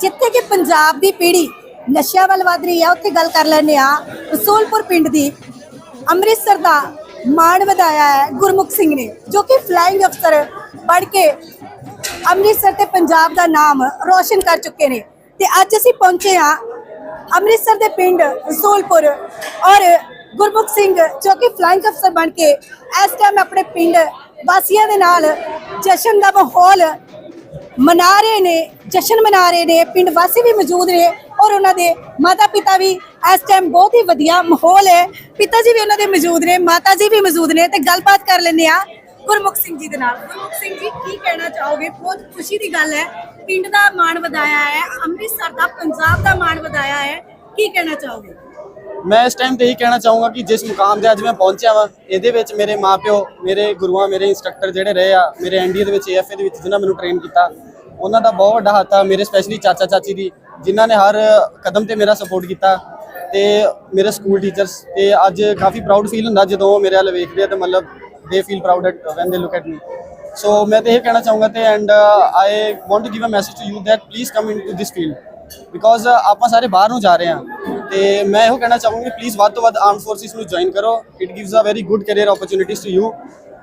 ਜਿੱਥੇ ਕਿ ਪੰਜਾਬ ਦੀ ਪੀੜ੍ਹੀ ਨਸ਼ਿਆਂ ਵੱਲ ਵਧ ਰਹੀ ਆ, ਉੱਥੇ ਗੱਲ ਕਰ ਲੈਂਦੇ ਆ, ਰਸੂਲਪੁਰ ਪਿੰਡ ਦੀ ਅੰਮ੍ਰਿਤਸਰ ਦਾ ਮਾਣ ਵਧਾਇਆ ਹੈ, ਗੁਰਮੁਖ ਸਿੰਘ ਨੇ, ਜੋ ਕਿ ਫਲਾਈਂਗ ਅਫਸਰ ਪੜ੍ਹ ਕੇ ਅੰਮ੍ਰਿਤਸਰ ਤੇ ਪੰਜਾਬ ਦਾ ਨਾਮ ਰੋਸ਼ਨ ਕਰ ਚੁੱਕੇ ਨੇ। ਤੇ ਅੱਜ ਅਸੀਂ ਪਹੁੰਚੇ ਆ ਅੰਮ੍ਰਿਤਸਰ ਦੇ ਪਿੰਡ ਰਸੂਲਪੁਰ ਔਰ ਗੁਰਮੁਖ ਸਿੰਘ, ਜੋ ਕਿ ਫਲਾਈਂਗ ਅਫਸਰ ਬਣ ਕੇ ਇਸ ਟਾਈਮ ਆਪਣੇ ਪਿੰਡ ਵਾਸੀਆਂ ਦੇ ਨਾਲ ਜਸ਼ਨ ਦਾ ਮਾਹੌਲ ਮਨਾ ਰਹੇ ਨੇ, ਜਸ਼ਨ ਮਨਾ ਰਹੇ ਨੇ, ਪਿੰਡ ਵਾਸੀ ਵੀ ਮੌਜੂਦ ਨੇ ਔਰ ਉਹਨਾਂ ਦੇ ਮਾਤਾ ਪਿਤਾ ਵੀ ਇਸ ਟਾਈਮ ਬਹੁਤ ਹੀ ਵਧੀਆ ਮਾਹੌਲ ਹੈ। ਪਿਤਾ ਜੀ ਵੀ ਉਹਨਾਂ ਦੇ ਮੌਜੂਦ ਨੇ, ਮਾਤਾ ਜੀ ਵੀ ਮੌਜੂਦ ਨੇ ਤੇ ਗੱਲਬਾਤ ਕਰ ਲੈਂਦੇ ਆ ਗੁਰਮੁਖ ਸਿੰਘ ਜੀ ਦੇ ਨਾਲ। ਗੁਰਮੁਖ ਸਿੰਘ ਜੀ, ਕੀ ਕਹਿਣਾ ਚਾਹੋਗੇ? ਬਹੁਤ ਖੁਸ਼ੀ ਦੀ ਗੱਲ ਹੈ। ਪਿੰਡ ਦਾ ਮਾਣ ਵਧਾਇਆ ਹੈ, ਅੰਮ੍ਰਿਤਸਰ ਦਾ, ਪੰਜਾਬ ਦਾ ਮਾਣ ਵਧਾਇਆ ਹੈ। ਕੀ ਕਹਿਣਾ ਚਾਹੋਗੇ? ਮੈਂ ਇਸ ਟਾਈਮ ਤੇ ਇਹੀ ਕਹਿਣਾ ਚਾਹੂੰਗਾ ਕਿ ਜਿਸ ਮੁਕਾਮ ਤੇ ਅੱਜ ਮੈਂ ਪਹੁੰਚਿਆ ਵਾਂ, ਇਹਦੇ ਵਿੱਚ ਮੇਰੇ ਮਾਪਿਓ, ਮੇਰੇ ਗੁਰੂਆਂ, ਮੇਰੇ ਇੰਸਟ੍ਰਕਟਰ ਜਿਹੜੇ ਰਹੇ ਆ, ਮੇਰੇ ਐਨਡੀਏ ਦੇ ਵਿੱਚ ਏਐਫਏ ਦੇ ਵਿੱਚ ਜਿਨ੍ਹਾਂ ਮੈਨੂੰ ਟ੍ਰੇਨ ਕੀਤਾ, ਉਹਨਾਂ ਦਾ ਬਹੁਤ ਵੱਡਾ ਹੱਥ ਆ, ਮੇਰੇ ਸਪੈਸ਼ਲੀ ਚਾਚਾ ਚਾਚੀ ਦੀ, ਜਿਨ੍ਹਾਂ ਨੇ ਹਰ ਕਦਮ ਤੇ ਮੇਰਾ ਸਪੋਰਟ ਕੀਤਾ ਤੇ ਮੇਰੇ ਸਕੂਲ ਟੀਚਰਸ ਤੇ ਅੱਜ ਕਾਫੀ ਪ੍ਰਾਊਡ ਫੀਲ ਹੁੰਦਾ ਜਦੋਂ ਉਹ ਮੇਰੇ ਵੱਲ ਵੇਖਦੇ ਆ ਤੇ ਮਤਲਬ they feel proud at when they look at me so ਮੈਂ ਤੇ ਇਹ ਕਹਿਣਾ ਚਾਹੂੰਗਾ ਤੇ and I want to give a message to you that please come into this field because ਆਪਾਂ ਸਾਰੇ ਬਾਹਰ ਨੂੰ ਜਾ ਰਹੇ ਹਾਂ। ਤੇ ਮੈਂ ਇਹੋ ਕਹਿਣਾ ਚਾਹੂੰਗੀ ਪਲੀਜ਼ ਵੱਧ ਤੋਂ ਵੱਧ ਆਰਮ ਫੋਰਸਿਸ ਨੂੰ ਜੁਆਇਨ ਕਰੋ। It gives a very good career opportunities to you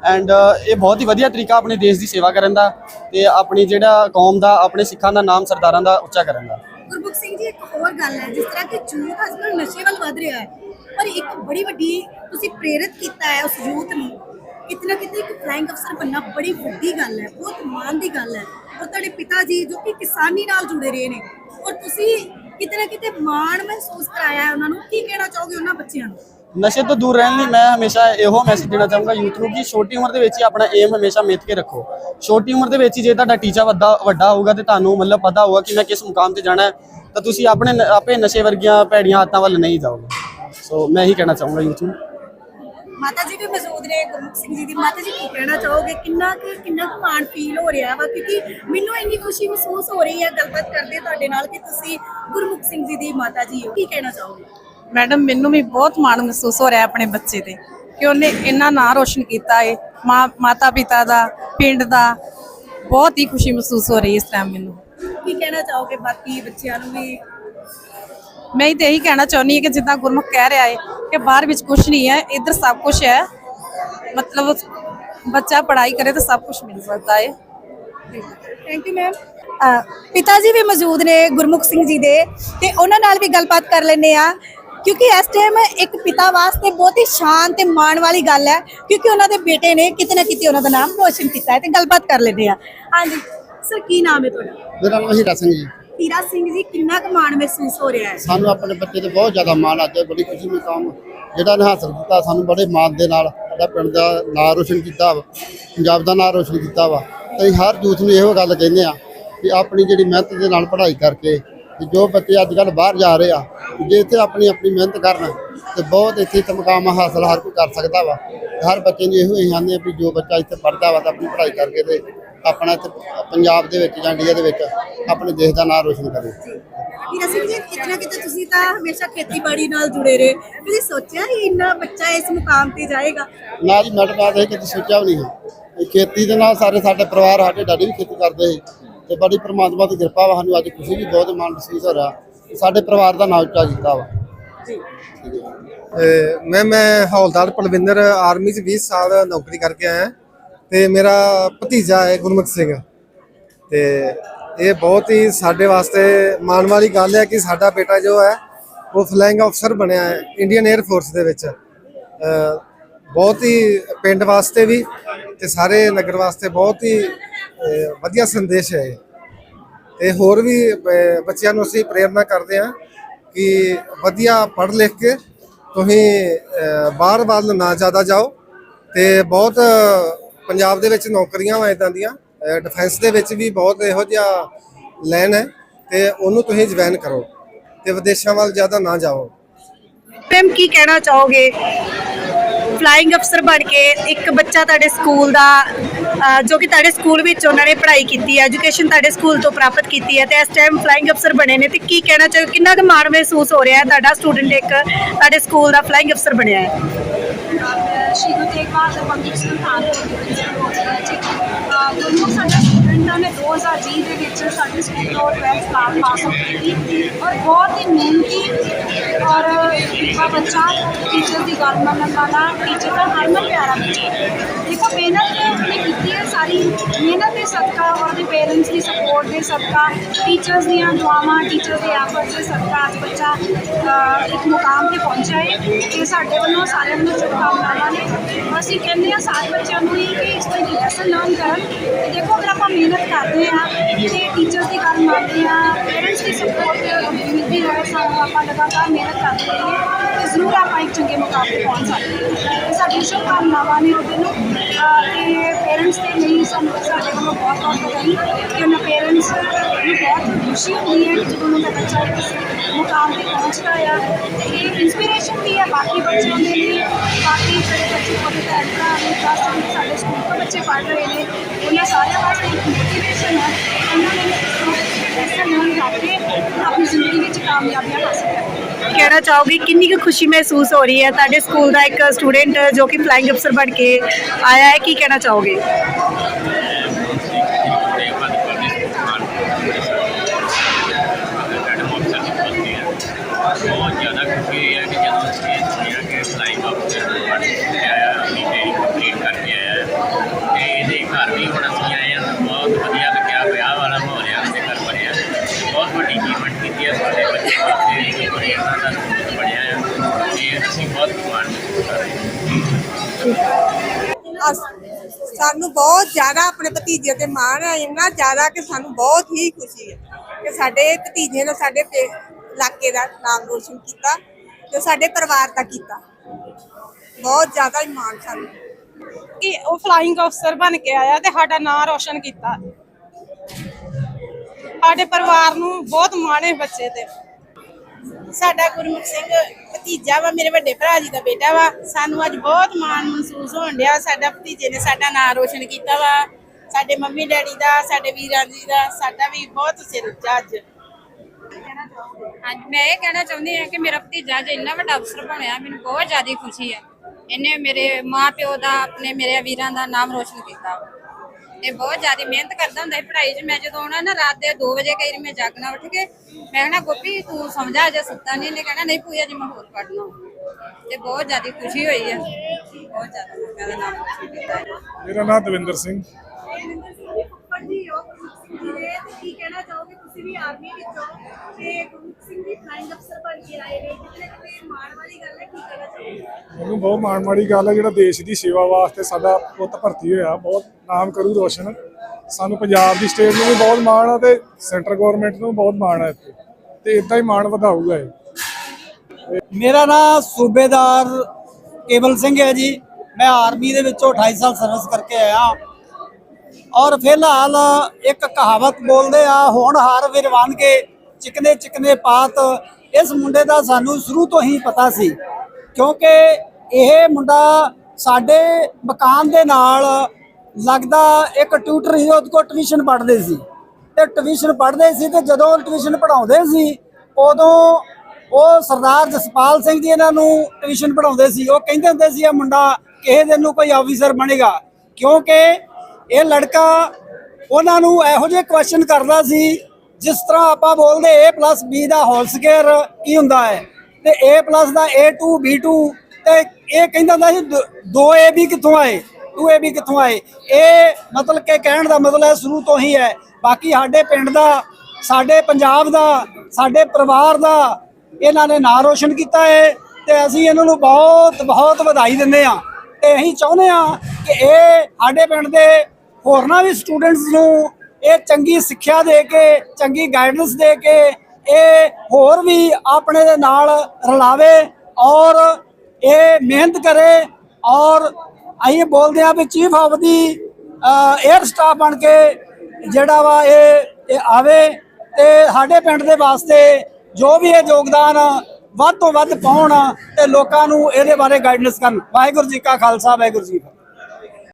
and ਇਹ ਬਹੁਤ ਹੀ ਵਧੀਆ ਤਰੀਕਾ ਆਪਣੇ ਦੇਸ਼ ਦੀ ਸੇਵਾ ਕਰਨ ਦਾ ਤੇ ਆਪਣੀ ਜਿਹੜਾ ਕੌਮ ਦਾ, ਆਪਣੇ ਸਿੱਖਾਂ ਦਾ ਨਾਮ ਸਰਦਾਰਾਂ ਦਾ ਉੱਚਾ ਕਰਨ ਦਾ। ਗੁਰਮੁਖ ਸਿੰਘ ਜੀ, ਇੱਕ ਹੋਰ ਗੱਲ ਹੈ, ਜਿਸ ਤਰ੍ਹਾਂ ਕਿ ਯੂਥ ਅਸਲ ਨਸ਼ੇ ਵੱਲ ਵਧ ਰਿਹਾ ਹੈ, ਪਰ ਇੱਕ ਬੜੀ ਵੱਡੀ ਤੁਸੀਂ ਪ੍ਰੇਰਿਤ ਕੀਤਾ ਹੈ ਉਸ ਯੂਥ ਨੂੰ। ਕਿਤਨਾ ਕਿਤੇ ਇੱਕ ਫਲਾਈਂਗ ਅਫਸਰ ਬੰਨਾ ਬੜੀ ਵੱਡੀ ਗੱਲ ਹੈ, ਬਹੁਤ ਮਾਣ ਦੀ ਗੱਲ ਹੈ। ਤੁਹਾਡੇ ਪਿਤਾ ਜੀ ਜੋ ਕਿ ਕਿਸਾਨੀ ਨਾਲ ਜੁੜੇ ਰਹੇ ਨੇ, ਔਰ ਤੁਸੀਂ ਕਿਤੇ ਨਾ ਕਿਤੇ ਮਾਣ ਮਹਿਸੂਸ ਕਰਾਇਆ ਹੈ ਉਹਨਾਂ ਨੂੰ। ਕੀ ਕਹਿਣਾ ਚਾਹੋਗੇ ਉਹਨਾਂ ਬੱਚਿਆਂ ਨੂੰ? ਨਸ਼ੇ ਤੋਂ ਦੂਰ ਰਹਿਣ ਲਈ ਮੈਂ ਹਮੇਸ਼ਾ ਇਹੋ ਮੈਸੇਜ ਦੇਣਾ ਚਾਹੂੰਗਾ ਯੂਥ ਨੂੰ ਕਿ ਛੋਟੀ ਉਮਰ ਦੇ ਵਿੱਚ ਹੀ ਆਪਣਾ ਏਮ ਹਮੇਸ਼ਾ ਮਿੱਥ ਕੇ ਰੱਖੋ। ਛੋਟੀ ਉਮਰ ਦੇ ਵਿੱਚ ਹੀ ਜੇ ਤੁਹਾਡਾ ਟੀਚਾ ਵੱਡਾ ਵੱਡਾ ਹੋਊਗਾ ਤੇ ਤੁਹਾਨੂੰ ਮਤਲਬ ਪਤਾ ਹੋਊਗਾ ਕਿ ਮੈਂ ਕਿਸ ਮੁਕਾਮ ਤੇ ਜਾਣਾ ਹੈ ਤਾਂ ਤੁਸੀਂ ਆਪਣੇ ਨ- ਆਪੇ ਨਸ਼ੇ ਵਰਗੀਆਂ ਭੈੜੀਆਂ ਆਦਤਾਂ ਵੱਲ ਨਹੀਂ ਜਾਓਗੇ। ਸੋ ਮੈਂ ਇਹੀ ਕਹਿਣਾ ਚਾਹੂੰਗਾ ਯੂਥ ਨੂੰ। ਮਾਤਾ ਜੀ ਵੀ ਮੌਜੂਦ ਨੇ ਗੁਰਮੁਖ ਸਿੰਘ ਜੀ ਦੀ। ਮਾਤਾ ਜੀ ਕੀ ਕਹਿਣਾ ਚਾਹੋਗੇ? ਕਿੰਨਾ ਕਿ ਕਿੰਨਾ ਕੁ ਮਾਣ ਫੀਲ ਹੋ ਰਿਹਾ ਵਾ? ਕਿਉਂਕਿ ਮੈਨੂੰ ਇੰਨੀ ਖੁਸ਼ੀ ਮਹਿਸੂਸ ਹੋ ਰਹੀ ਹੈ ਗੱਲਬਾਤ ਕਰਦੇ ਤੁਹਾਡੇ ਨਾਲ ਕਿ ਤੁਸੀਂ ਗੁਰਮੁਖ ਸਿੰਘ ਜੀ ਦੀ ਮਾਤਾ ਜੀ ਹੋ ਕੀ ਕਹਿਣਾ ਚਾਹੋਗੇ? ਮੈਡਮ ਮੈਨੂੰ ਵੀ ਬਹੁਤ ਮਾਣ ਮਹਿਸੂਸ ਹੋ ਰਿਹਾ ਆਪਣੇ ਬੱਚੇ ਤੇ ਕਿ ਉਹਨੇ ਇੰਨਾ ਨਾਂ ਰੋਸ਼ਨ ਕੀਤਾ ਹੈ ਮਾਂ ਮਾਤਾ ਪਿਤਾ ਦਾ ਪਿੰਡ ਦਾ ਬਹੁਤ ਹੀ ਖੁਸ਼ੀ ਮਹਿਸੂਸ ਹੋ ਰਹੀ ਹੈ ਇਸ ਟਾਈਮ ਮੈਨੂੰ। ਕੀ ਕਹਿਣਾ ਚਾਹੋਗੇ? ਬਾਕੀ ਬੱਚਿਆਂ ਨੂੰ ਵੀ ਮੈਂ ਹੀ ਤੇ ਇਹੀ ਕਹਿਣਾ ਚਾਹੁੰਦੀ ਹਾਂ ਕਿ ਜਿੱਦਾਂ ਗੁਰਮੁਖ ਕਹਿ ਰਿਹਾ ਹੈ ਕਿ ਬਾਹਰ ਵਿੱਚ ਕੁਝ ਨਹੀਂ ਹੈ ਇੱਧਰ ਸਭ ਕੁਝ ਹੈ। ਮਤਲਬ ਬੱਚਾ ਪੜ੍ਹਾਈ ਕਰੇ ਤਾਂ ਸਭ ਕੁਝ ਮਿਲ ਸਕਦਾ ਹੈ ਥੈਂਕ ਯੂ ਮੈਮ ਪਿਤਾ ਜੀ ਵੀ ਮੌਜੂਦ ਨੇ ਗੁਰਮੁਖ ਸਿੰਘ ਜੀ ਦੇ ਤੇ ਉਹਨਾਂ ਨਾਲ ਵੀ ਗੱਲਬਾਤ ਕਰ ਲੈਂਦੇ ਆ ਕਿਉਂਕਿ ਇਸ ਟਾਈਮ ਇੱਕ ਪਿਤਾ ਵਾਸਤੇ ਬਹੁਤ ਹੀ ਸ਼ਾਨ ਤੇ ਮਾਣ ਵਾਲੀ ਗੱਲ ਹੈ ਕਿਉਂਕਿ ਉਹਨਾਂ ਦੇ ਬੇਟੇ ਨੇ ਕਿਤੇ ਨਾ ਕਿਤੇ ਉਹਨਾਂ ਦਾ ਨਾਮ ਰੋਸ਼ਨ ਕੀਤਾ ਹੈ ਤੇ ਗੱਲਬਾਤ ਕਰ ਲੈਂਦੇ ਆ ਹਾਂਜੀ ਸਰ ਕੀ ਨਾਮ ਹੈ ਤੁਹਾਡਾ? ਮੇਰਾ ਨਾਮ ਹੀਰਾ ਸਿੰਘ ਜੀ। ਤੀਰਾ ਸਿੰਘ ਜੀ ਕਿੰਨਾ ਕੁ ਮਾਣ ਮਹਿਸੂਸ ਹੋ ਰਿਹਾ ਹੈ? ਸਾਨੂੰ ਆਪਣੇ ਬੱਚੇ ਤੇ ਬਹੁਤ ਜ਼ਿਆਦਾ ਮਾਣ ਅੱਜ ਬੜੀ ਖੁਸ਼ੀ ਦੀ ਕੰਮ ਜਿਹੜਾ ਨੇ ਹਾਸਲ ਕੀਤਾ ਸਾਨੂੰ ਬੜੇ ਮਾਣ ਦੇ ਨਾਲ ਸਾਡਾ ਪਿੰਡ ਦਾ ਨਾਂ ਰੋਸ਼ਨ ਕੀਤਾ ਵਾ ਪੰਜਾਬ ਦਾ ਨਾਂ ਰੋਸ਼ਨ ਕੀਤਾ ਵਾ। ਤੇ ਹਰ ਯੂਥ ਨੂੰ ਇਹੋ ਗੱਲ ਕਹਿੰਦੇ ਆ ਕਿ ਆਪਣੀ ਜਿਹੜੀ ਮਿਹਨਤ ਦੇ ਨਾਲ ਪੜ੍ਹਾਈ ਕਰਕੇ ਕਿ ਜੋ ਬੱਚੇ ਅੱਜ ਕੱਲ੍ਹ ਬਾਹਰ ਜਾ ਰਹੇ ਆ ਕਿ ਜੇ ਇੱਥੇ ਆਪਣੀ ਆਪਣੀ ਮਿਹਨਤ ਕਰਨ ਤੇ ਬਹੁਤ ਇੱਥੇ ਤੇ ਮੁਕਾਮ ਹਾਸਲ ਹਰ ਕੋਈ ਕਰ ਸਕਦਾ ਵਾ। ਤੇ ਹਰ ਬੱਚੇ ਨੂੰ ਇਹੋ ਹੀ ਆਂਦੇ ਆ ਵੀ ਜੋ ਬੱਚਾ ਇੱਥੇ ਪੜ੍ਹਦਾ ਵਾ ਤਾਂ ਆਪਣੀ ਪੜ੍ਹਾਈ ਕਰਕੇ ਤੇ ਆਪਣਾ ਇੱਥੇ ਪੰਜਾਬ ਦੇ ਵਿੱਚ ਜਾਂ ਇੰਡੀਆ ਦੇ ਵਿੱਚ ਆਪਣੇ ਦੇਸ਼ ਦਾ ਨਾਂ ਰੋਸ਼ਨ ਕਰੇ। ਸਿੰਘ ਜੀ ਕਿਤਨਾ ਕਿਤੇ ਤੁਸੀਂ ਤਾਂ ਹਮੇਸ਼ਾ ਖੇਤੀਬਾੜੀ ਨਾਲ ਜੁੜੇ ਰਹੇ। ਤੁਸੀਂ ਸੋਚਿਆ ਹੀ ਇੰਨਾ ਬੱਚਾ ਇਸ ਮੁਕਾਮ ਤੇ ਜਾਏਗਾ? ਨਾ ਜੀ ਮੈਡਮ ਬਾਤ ਇਹ ਕਦੇ ਸੋਚਿਆ ਵੀ ਨਹੀਂ ਹੈ। ਇਹ ਖੇਤੀ ਦੇ ਨਾਲ ਸਾਰੇ ਸਾਡੇ ਪਰਿਵਾਰ ਸਾਡੇ ਡੈਡੀ ਵੀ ਖੇਤੀ ਕਰਦੇ ਸੀ। ਤੇ ਬੜੀ ਪ੍ਰਮਾਤਮਾ ਦੀ ਕਿਰਪਾ ਵਾ ਸਾਨੂੰ ਅੱਜ ਖੁਸ਼ੀ ਵੀ ਬਹੁਤ ਮਾਣ ਮਹਿਸੂਸ ਹੋ ਰਿਹਾ। ਸਾਡੇ ਪਰਿਵਾਰ ਦਾ ਨਾਂ ਉੱਚਾ ਕੀਤਾ ਵਾ। ਅਹ ਮੈਂ ਮੈਂ ਹੌਲਦਾਰ ਪਲਵਿੰਦਰ ਆਰਮੀ 'ਚ 20 ਸਾਲ ਨੌਕਰੀ ਕਰਕੇ ਆਇਆ। ਤੇ ਮੇਰਾ ਭਤੀਜਾ ਹੈ ਗੁਰਮੁਖ ਸਿੰਘ। ਤੇ ਇਹ ਬਹੁਤ ਹੀ ਸਾਡੇ ਵਾਸਤੇ ਮਾਣ ਵਾਲੀ ਗੱਲ ਹੈ ਕਿ ਸਾਡਾ ਬੇਟਾ ਜੋ ਹੈ ਉਹ ਫਲਾਈਂਗ ਅਫਸਰ ਬਣਿਆ ਹੈ ਇੰਡੀਅਨ 에ਅਰ ਫੋਰਸ ਦੇ ਵਿੱਚ। ਬਹੁਤ ਹੀ ਪਿੰਡ ਵਾਸਤੇ ਵੀ ਤੇ ਸਾਰੇ ਨਗਰ ਵਾਸਤੇ ਬਹੁਤ ਹੀ ਵਧੀਆ ਸੰਦੇਸ਼ ਹੈ ਇਹ। ਤੇ ਹੋਰ ਵੀ ਬੱਚਿਆਂ ਨੂੰ ਅਸੀਂ ਪ੍ਰੇਰਨਾ ਕਰਦੇ ਹਾਂ ਕਿ ਵਧੀਆ ਪੜ੍ਹ ਲਿਖ ਕੇ ਤੁਸੀਂ ਬਾਹਰ ਵੱਲ ਨਾ ਜ਼ਿਆਦਾ ਜਾਓ ਤੇ ਬਹੁਤ ਪੰਜਾਬ ਦੇ ਵਿੱਚ ਨੌਕਰੀਆਂ ਵਾ ਇਦਾਂ ਦੀਆਂ ਡਿਫੈਂਸ ਦੇ ਵਿੱਚ ਵੀ ਬਹੁਤ ਇਹੋ ਜਿਹਾ ਲਾਈਨ ਹੈ ਤੇ ਉਹਨੂੰ ਤੁਸੀਂ ਜੁਆਇਨ ਕਰੋ ਤੇ ਵਿਦੇਸ਼ਾਂ ਵੱਲ ਜ਼ਿਆਦਾ ਨਾ ਜਾਓ। ਮੈਮ ਕੀ ਕਹਿਣਾ ਚਾਹੋਗੇ? ਫਲਾਈਂਗ ਅਫਸਰ ਬਣ ਕੇ ਇੱਕ ਬੱਚਾ ਤੁਹਾਡੇ ਸਕੂਲ ਦਾ ਜੋ ਕਿ ਤੁਹਾਡੇ ਸਕੂਲ ਵਿੱਚ ਉਹਨਾਂ ਨੇ ਪੜ੍ਹਾਈ ਕੀਤੀ ਹੈ ਐਜੂਕੇਸ਼ਨ ਤੁਹਾਡੇ ਸਕੂਲ ਤੋਂ ਪ੍ਰਾਪਤ ਕੀਤੀ ਹੈ ਤੇ ਇਸ ਟਾਈਮ ਫਲਾਈਂਗ ਅਫਸਰ ਬਣੇ ਨੇ ਤੇ ਕੀ ਕਹਿਣਾ ਚਾਹੋ, ਕਿੰਨਾ ਕੁ ਮਾਣ ਮਹਿਸੂਸ ਹੋ ਰਿਹਾ ਹੈ ਤੁਹਾਡਾ ਸਟੂਡੈਂਟ ਇੱਕ, ਤੁਹਾਡੇ ਸਕੂਲ ਦਾ ਫਲਾਈਂਗ ਅਫਸਰ ਬਣਿਆ ਹੈ? ਸ਼੍ਰੀ ਗੁਰੂ ਤੇਗ ਬਹਾਦਰ ਪਬਲਿਕ ਸਕੂਲ ਕਾਨਪੁਰ ਦੇ ਸਾਡਾ ਉਹਨਾਂ ਨੇ 2020 ਦੇ ਵਿੱਚ ਸਾਡੇ ਸਕੂਲ ਤੋਂ 12th ਕਲਾਸ ਪਾਸ ਕੀਤੀ ਔਰ ਬਹੁਤ ਹੀ ਮਿਹਨਤੀ ਔਰ ਇੱਕ ਬੱਚਾ ਟੀਚਰ ਦੀ ਗੱਲ ਮੰਨਣ ਵਾਲਾ ਟੀਚਰ ਦਾ ਹਰਮਨ ਪਿਆਰਾ ਬੱਚਾ। ਦੇਖੋ ਮਿਹਨਤ ਉਹਨੇ ਕੀਤੀ ਹੈ ਸਾਰੀ। ਮਿਹਨਤ ਦੇ ਸਦਕਾ ਔਰ ਦੇ ਪੇਰੈਂਟਸ ਦੀ ਸਪੋਰਟ ਦੇ ਸਦਕਾ ਟੀਚਰਸ ਦੀਆਂ ਦੁਆਵਾਂ ਟੀਚਰ ਦੇ ਐਫਰਟਸ ਦੇ ਸਦਕਾ ਅੱਜ ਬੱਚਾ ਇੱਕ ਮੁਕਾਮ ਤੇ ਪਹੁੰਚਿਆ ਹੈ। ਇਹ ਸਾਡੇ ਵੱਲੋਂ ਸਾਰਿਆਂ ਨੂੰ ਸ਼ੁਭਕਾਮਨਾਵਾਂ ਨੇ। ਅਸੀਂ ਕਹਿੰਦੇ ਹਾਂ ਸਾਰੇ ਬੱਚਿਆਂ ਨੂੰ ਇਹ ਕਿ ਇਸ ਤੋਂ ਇੱਕ ਲੈਸਨ ਲਰਨ ਕਰਨ। ਦੇਖੋ ਅਗਰ ਆਪਾਂ ਮਿਹਨਤ ਕਰਦੇ ਹਾਂ ਤੇ ਟੀਚਰਸ ਦੀ ਗੱਲ ਮੰਨਦੇ ਹਾਂ ਪੇਰੈਂਟਸ ਦੀ ਸਪੋਰਟ ਮਿਲਦੀ ਰਹੇ ਸਾਨੂੰ ਆਪਾਂ ਲਗਾਤਾਰ ਮਿਹਨਤ ਕਰਦੇ ਰਹੀਏ ਤੇ ਜ਼ਰੂਰ ਆਪਾਂ ਇੱਕ ਚੰਗੇ ਮੁਕਾਬਲੇ ਪਹੁੰਚ ਸਕਦੇ ਹਾਂ। ਇਹ ਸਾਡੀ ਸ਼ੁਭਕਾਮਨਾਵਾਂ ਨੇ ਉਹਦੇ ਨੂੰ ਅਹ, ਤੇ ਪੇਰੈਂਟਸ ਦੇ ਲਈ ਸਾਨੂੰ ਸਾਡੇ ਵੱਲੋਂ ਬਹੁਤ ਬਹੁਤ ਵਧਾਈ ਕਿ ਉਹਨਾਂ ਪੇਰੈਂਟਸ ਨੂੰ ਬਹੁਤ ਖੁਸ਼ੀ ਹੁੰਦੀ ਹੈ ਕਿ ਜਦੋਂ ਉਹਨਾਂ ਦਾ ਬੱਚਾ ਕਿਸੇ ਮੁਕਾਮ ਤੇ ਪਹੁੰਚਦਾ ਆ ਤੇ ਇਹ ਇਨਸਪੀਰੇਸ਼ਨ ਵੀ ਹੈ ਬਾਕੀ ਬੱਚਿਆਂ ਦੇ ਲਈ ਬਾਕੀ ਜਿਹੜੇ ਬੱਚੇ ਕੋਲ ਭੈਣ ਭਰਾ ਨੇ ਖਾਸ ਕਰਕੇ ਸਾਡੇ ਸਕੂਲ ਤੋਂ ਬੱਚੇ ਪੜ੍ਹ ਰਹੇ ਨੇ ਉਹਨਾਂ ਸਾਰਿਆਂ ਵਾਸਤੇ ਇੱਕ ਮੋਟੀਵੇਸ਼ਨ ਹੈ ਉਹਨਾਂ ਨੇ ਐਸਾ ਨਹੀਂ ਕਰਕੇ ਆਪਣੀ ਜ਼ਿੰਦਗੀ ਵਿੱਚ ਕਾਮਯਾਬੀਆਂ ਹਾਸਲ ਕਰਨੀਆਂ ਕਹਿਣਾ ਚਾਹੋਗੇ ਕਿੰਨੀ ਕੁ ਖੁਸ਼ੀ ਮਹਿਸੂਸ ਹੋ ਰਹੀ ਹੈ ਤੁਹਾਡੇ ਸਕੂਲ ਦਾ ਇੱਕ ਸਟੂਡੈਂਟ ਜੋ ਕਿ ਫਲਾਈਂਗ ਅਫਸਰ ਬਣ ਕੇ ਆਇਆ ਹੈ ਕੀ ਕਹਿਣਾ ਚਾਹੋਗੇ ਅਸ- ਸਾਨੂੰ ਬਹੁਤ ਜ਼ਿਆਦਾ ਆਪਣੇ ਭਤੀਜੇ ਤੇ ਮਾਣ ਹੈ ਇੰਨਾ ਜ਼ਿਆਦਾ ਕਿ ਸਾਨੂੰ ਬਹੁਤ ਹੀ ਖੁਸ਼ੀ ਹੈ ਕਿ ਸਾਡੇ ਭਤੀਜੇ ਨੇ ਸਾਡੇ ਪੇ- ਇਲਾਕੇ ਦਾ ਨਾਮ ਰੋਸ਼ਨ ਕੀਤਾ ਤੇ ਸਾਡੇ ਪਰਿਵਾਰ ਦਾ ਕੀਤਾ। ਬਹੁਤ ਜ਼ਿਆਦਾ ਹੀ ਮਾਣ ਸਾਨੂੰ। ਕਿ ਉਹ ਫਲਾਈਂਗ ਅਫਸਰ ਬਣ ਕੇ ਆਇਆ ਤੇ ਸਾਡਾ ਨਾਂ ਰੋਸ਼ਨ ਕੀਤਾ। ਸਾਡੇ ਪਰਿਵਾਰ ਨੂੰ ਬਹੁਤ ਮਾਣ ਹੈ ਬੱਚੇ ਤੇ। ਸਾਡਾ ਗੁਰਮੁਖ ਸਿੰਘ ਭਤੀਜਾ ਵਾ, ਮੇਰੇ ਵੱਡੇ ਭਰਾ ਜੀ ਦਾ ਬੇਟਾ ਵਾ। ਸਾਨੂੰ ਅੱਜ ਬਹੁਤ ਮਾਣ ਮਹਿਸੂਸ ਹੋਣ ਡਿਆ। ਸਾਡਾ ਭਤੀਜੇ ਨੇ ਸਾਡਾ ਨਾਮ ਰੋਸ਼ਨ ਕੀਤਾ ਵਾ। ਸਾਡੇ ਮੰਮੀ ਡੈਡੀ ਦਾ, ਸਾਡੇ ਵੀਰਾਂ ਜੀ ਦਾ, ਸਾਡਾ ਵੀ ਬਹੁਤ ਸਿਰ ਉੱਚਾ ਅੱਜ। ਹਾਂਜੀ, ਮੈਂ ਇਹ ਕਹਿਣਾ ਚਾਹੁੰਦੀ ਹਾਂ ਕਿ ਮੇਰਾ ਭਤੀਜਾ ਜੇ ਇੰਨਾ ਵੱਡਾ ਅਫਸਰ ਬਣਿਆ, ਮੈਨੂੰ ਬਹੁਤ ਜ਼ਿਆਦਾ ਖੁਸ਼ੀ ਹੈ। ਇਹਨੇ ਮੇਰੇ ਮਾਪਿਓ ਦਾ, ਆਪਣੇ ਮੇਰੇ ਵੀਰਾਂ ਦਾ ਨਾਮ ਰੋਸ਼ਨ ਕੀਤਾ। ਇਹ ਬਹੁਤ ਜ਼ਿਆਦਾ ਮਿਹਨਤ ਕਰਦਾ ਹੁੰਦਾ ਸੀ ਪੜ੍ਹਾਈ 'ਚ। ਮੈਂ ਜਦੋਂ ਆਉਣਾ ਨਾ ਰਾਤ ਦੇ 2 ਵਜੇ ਕਈ ਵਾਰੀ ਮੈਂ ਜਾਗਣਾ ਉੱਠ ਕੇ ਮੈਂ ਕਹਿਣਾ ਗੋਪੀ ਤੂੰ ਸਮਝਾ ਜੇ ਸੁੱਤਾ ਨਹੀਂ ਇਹਨੇ ਕਹਿਣਾ ਨਹੀਂ ਪੂਜਾ ਜੀ ਮੈਂ ਹੋਰ ਪੜ੍ਹਨਾ। ਤੇ ਬਹੁਤ ਜ਼ਿਆਦਾ ਖੁਸ਼ੀ ਹੋਈ ਹੈ ਬਹੁਤ ਜ਼ਿਆਦਾ ਮੈਂ ਦਾ ਨਾਮ ਰੋਸ਼ਨ ਕੀਤਾ। ਹੈ ਮੇਰਾ ਨਾਮ ਦਵਿੰਦਰ ਸਿੰਘ। ਫੁੱਫੜ ਜੀ ਹੋ ਗੁਰਮੁਖ ਸਿੰਘ ਜੀ ਦੇ ਤੇ ਕੀ ਕਹਿਣਾ ਤੁਸੀਂ ਵੀ ਆਰਮੀ ਵਿੱਚੋਂ ਤੇ ਗੁਰਮੁਖ ਸਿੰਘ ਜੀ ਫਲਾਈਂਗ ਅਫਸਰ ਬਣ ਕੇ ਆਏ ਨੇ ਕਿਤੇ ਨਾ ਕਿਤੇ ਮਾਣ ਵਾਲੀ ਗੱਲ ਹੈ ਕੀ ਕਹਿਣਾ ਚਾਹੋਗੇ? ਮੈਨੂੰ ਬਹੁਤ ਮਾਣ ਵਾਲੀ ਗੱਲ ਹੈ ਜਿਹੜਾ ਦੇਸ਼ ਦੀ ਸੇਵਾ ਵਾਸਤੇ ਸਾਡਾ ਪੁੱਤ ਭਰਤੀ ਹੋਇਆ ਬਹੁਤ ਨਾਮ ਕਰੂ ਰੋਸ਼ਨ। ਸਾਨੂੰ ਪੰਜਾਬ ਦੀ ਸਟੇਟ ਨੂੰ ਵੀ ਬਹੁਤ ਮਾਣ ਆ ਤੇ ਸੈਂਟਰ ਗਵਰਨਮੈਂਟ ਨੂੰ ਬਹੁਤ ਮਾਣ ਹੈ ਇੱਥੇ। ਤੇ ਇਦਾਂ ਹੀ ਮਾਣ ਵਧਾਊਗਾ ਇਹ। ਮੇਰਾ ਨਾਮ ਸੂਬੇਦਾਰ ਕੇਵਲ ਸਿੰਘ ਹੈ ਜੀ। ਮੈਂ ਆਰਮੀ ਦੇ ਵਿੱਚੋਂ 28 ਸਾਲ ਸਰਵਿਸ ਕਰਕੇ ਆਇਆ। ਔਰ ਫਿਲਹਾਲ ਇੱਕ ਕਹਾਵਤ ਬੋਲਦੇ ਆ, ਹੋਣ ਹਾਰ ਵਿਰਵਾਨ ਕੇ ਚਿਕਨੇ ਚਿਕਨੇ ਪਾਤ। ਇਸ ਮੁੰਡੇ ਦਾ ਸਾਨੂੰ ਸ਼ੁਰੂ ਤੋਂ ਹੀ ਪਤਾ ਸੀ, ਕਿਉਂਕਿ ਇਹ ਮੁੰਡਾ ਸਾਡੇ ਮਕਾਨ ਦੇ ਨਾਲ ਲੱਗਦਾ ਇੱਕ ਟਿਊਟਰ ਸੀ, ਉਹਦੇ ਕੋਲ ਟਿਊਸ਼ਨ ਪੜ੍ਹਦੇ ਸੀ। ਤੇ ਟਿਊਸ਼ਨ ਪੜ੍ਹਦੇ ਸੀ ਤੇ ਜਦੋਂ ਟਿਊਸ਼ਨ ਪੜਾਉਂਦੇ ਸੀ, ਉਦੋਂ ਉਹ ਸਰਦਾਰ ਜਸਪਾਲ ਸਿੰਘ ਜੀ ਇਹਨਾਂ ਨੂੰ ਟਿਊਸ਼ਨ ਪੜਾਉਂਦੇ ਸੀ। ਉਹ ਕਹਿੰਦੇ ਹੁੰਦੇ ਸੀ, ਇਹ ਮੁੰਡਾ ਕਿਸੇ ਦਿਨ ਨੂੰ ਕੋਈ ਆਫੀਸਰ ਬਣੇਗਾ, ਕਿਉਂਕਿ ਇਹ ਲੜਕਾ ਉਹਨਾਂ ਨੂੰ ਇਹੋ ਜਿਹੇ ਕੁਐਸਚਨ ਕਰਦਾ ਸੀ, ਜਿਸ ਤਰ੍ਹਾਂ ਆਪਾਂ ਬੋਲਦੇ a b ਦਾ ਹੋਲ ਸਕੁਅਰ ਕੀ ਹੁੰਦਾ ਹੈ? ਤੇ a ਦਾ a2 b2 ਤੇ ਇਹ ਕਹਿੰਦਾ ਹੁੰਦਾ ਸੀ 2ab ਕਿੱਥੋਂ ਆਏ? 2ab ਕਿੱਥੋਂ ਆਏ? ਇਹ ਮਤਲਬ ਕਿ ਕਹਿਣ ਦਾ ਮਤਲਬ ਹੈ ਸ਼ੁਰੂ ਤੋਂ ਹੀ ਹੈ। ਬਾਕੀ ਸਾਡੇ ਪਿੰਡ ਦਾ, ਸਾਡੇ ਪੰਜਾਬ ਦਾ, ਸਾਡੇ ਪਰਿਵਾਰ ਦਾ ਇਹਨਾਂ ਨੇ ਨਾਂ ਰੋਸ਼ਨ ਕੀਤਾ ਹੈ ਤੇ ਅਸੀਂ ਇਹਨਾਂ ਨੂੰ ਬਹੁਤ ਬਹੁਤ ਵਧਾਈ ਦਿੰਦੇ ਹਾਂ। ਤੇ ਅਸੀਂ ਚਾਹੁੰਦੇ ਹਾਂ ਕਿ ਇਹ ਸਾਡੇ ਪਿੰਡ ਦੇ ਹੋਰਨਾਂ ਵੀ ਸਟੂਡੈਂਟਸ ਨੂੰ ਇਹ ਚੰਗੀ ਸਿੱਖਿਆ ਦੇ ਕੇ, ਚੰਗੀ ਗਾਈਡੈਂਸ ਦੇ ਕੇ ਇਹ ਹੋਰ ਵੀ ਆਪਣੇ ਦੇ ਨਾਲ ਰਲਾਵੇ ਔਰ ਇਹ ਮਿਹਨਤ ਕਰੇ ਔਰ ਅਸੀਂ ਬੋਲਦੇ ਆ ਵੀ chief of the air staff ਬਣ ਕੇ ਜਿਹੜਾ ਵਾ ਇਹ ਇਹ ਆਵੇ ਤੇ ਸਾਡੇ ਪਿੰਡ ਦੇ ਵਾਸਤੇ ਜੋ ਵੀ ਇਹ ਯੋਗਦਾਨ ਵੱਧ ਤੋਂ ਵੱਧ ਪਾਉਣ ਤੇ ਲੋਕਾਂ ਨੂੰ ਇਹਦੇ ਬਾਰੇ ਗਾਈਡੈਂਸ ਕਰਨ। ਵਾਹਿਗੁਰੂ ਜੀ ਕਾ ਖਾਲਸਾ, ਵਾਹਿਗੁਰੂ ਜੀ ਕੀ